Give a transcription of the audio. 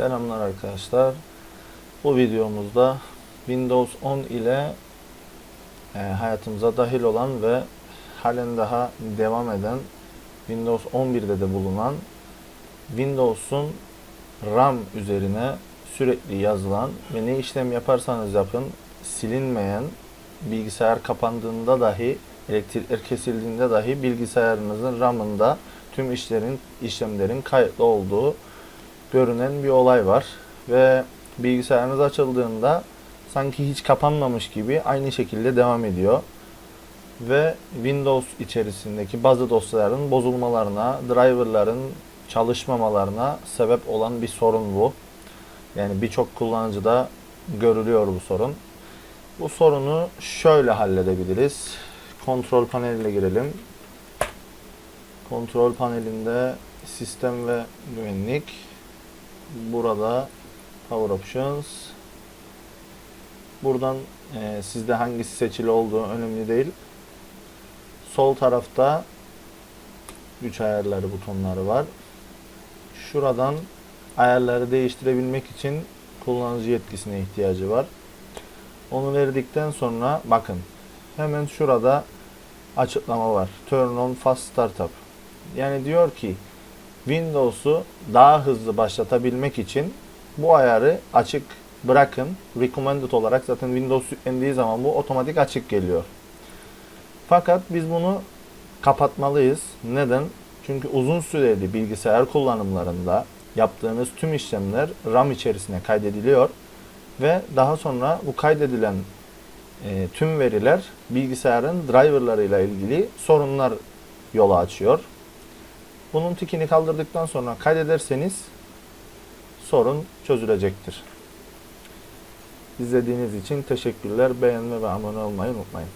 Selamlar arkadaşlar. Bu videomuzda Windows 10 ile e, hayatımıza dahil olan ve halen daha devam eden Windows 11'de de bulunan Windows'un RAM üzerine sürekli yazılan ve ne işlem yaparsanız yapın silinmeyen bilgisayar kapandığında dahi elektrikler kesildiğinde dahi bilgisayarınızın RAM'ında tüm işlerin işlemlerin kayıtlı olduğu görünen bir olay var ve bilgisayarınız açıldığında sanki hiç kapanmamış gibi aynı şekilde devam ediyor. Ve Windows içerisindeki bazı dosyaların bozulmalarına, driverların çalışmamalarına sebep olan bir sorun bu. Yani birçok kullanıcıda görülüyor bu sorun. Bu sorunu şöyle halledebiliriz. Kontrol paneline girelim. Kontrol panelinde sistem ve güvenlik. Burada Power Options. Buradan e, sizde hangisi seçili olduğu önemli değil. Sol tarafta güç ayarları butonları var. Şuradan ayarları değiştirebilmek için kullanıcı yetkisine ihtiyacı var. Onu verdikten sonra bakın hemen şurada açıklama var. Turn on fast startup. Yani diyor ki Windows'u daha hızlı başlatabilmek için bu ayarı açık bırakın. Recommended olarak zaten Windows yüklendiği zaman bu otomatik açık geliyor. Fakat biz bunu kapatmalıyız. Neden? Çünkü uzun süreli bilgisayar kullanımlarında yaptığınız tüm işlemler RAM içerisine kaydediliyor ve daha sonra bu kaydedilen e, tüm veriler bilgisayarın driverlarıyla ilgili sorunlar yolu açıyor. Bunun tikini kaldırdıktan sonra kaydederseniz sorun çözülecektir. İzlediğiniz için teşekkürler. Beğenme ve abone olmayı unutmayın.